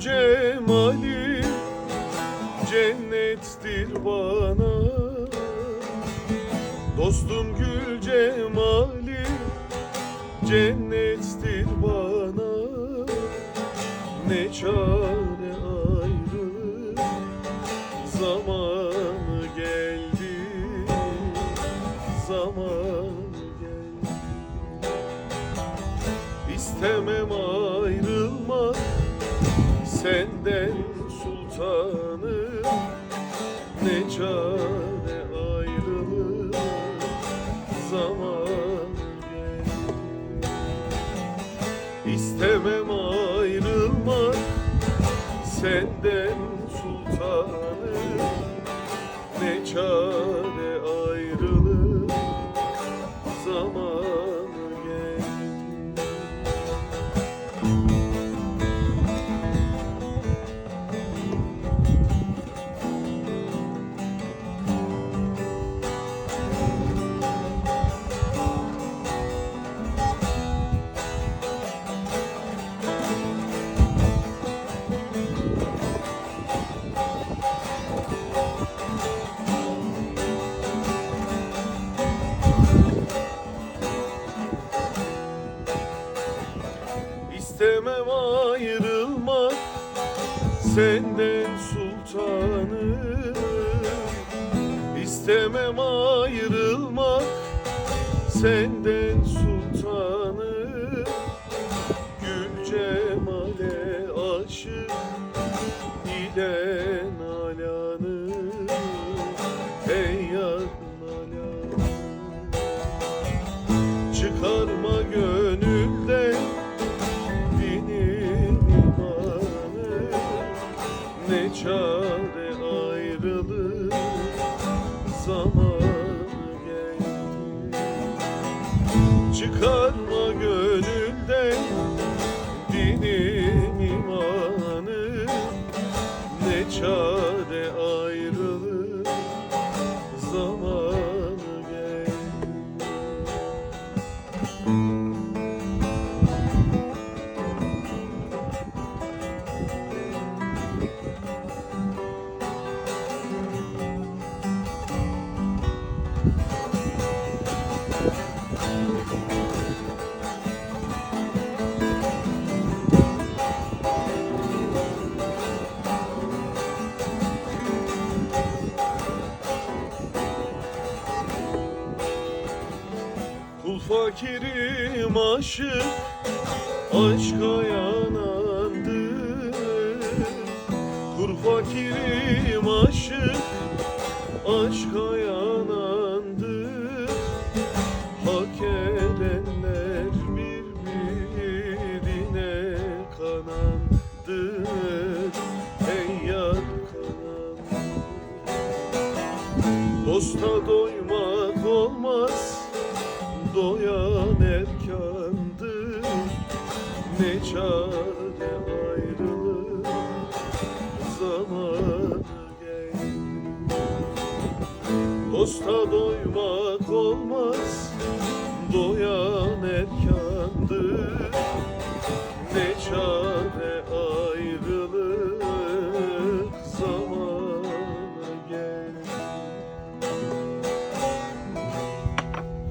cemali cennettir bana. Dostum gül cemali cennettir bana. Ne çare ayrılık zamanı geldi zamanı geldi. İstemem ayrılmak senden sultanım Ne çare ayrılık zaman geldi İstemem ayrılmak senden sultanım Ne çare İstemem ayrılmak senden sultanım İstemem ayrılmak senden sultanım Gül cemale aşık ile çare ayrılık zamanı geldi Çıkarma gönülden fakirim aşık Aşka yanandı Kul fakirim aşık Aşka yanandı Hak edenler birbirine kanandı Ey yar kanandı Dosta doymak olmaz Doyan erkandır Ne çare ayrılık Zamanı geldi. Dosta doymak olmaz Doyan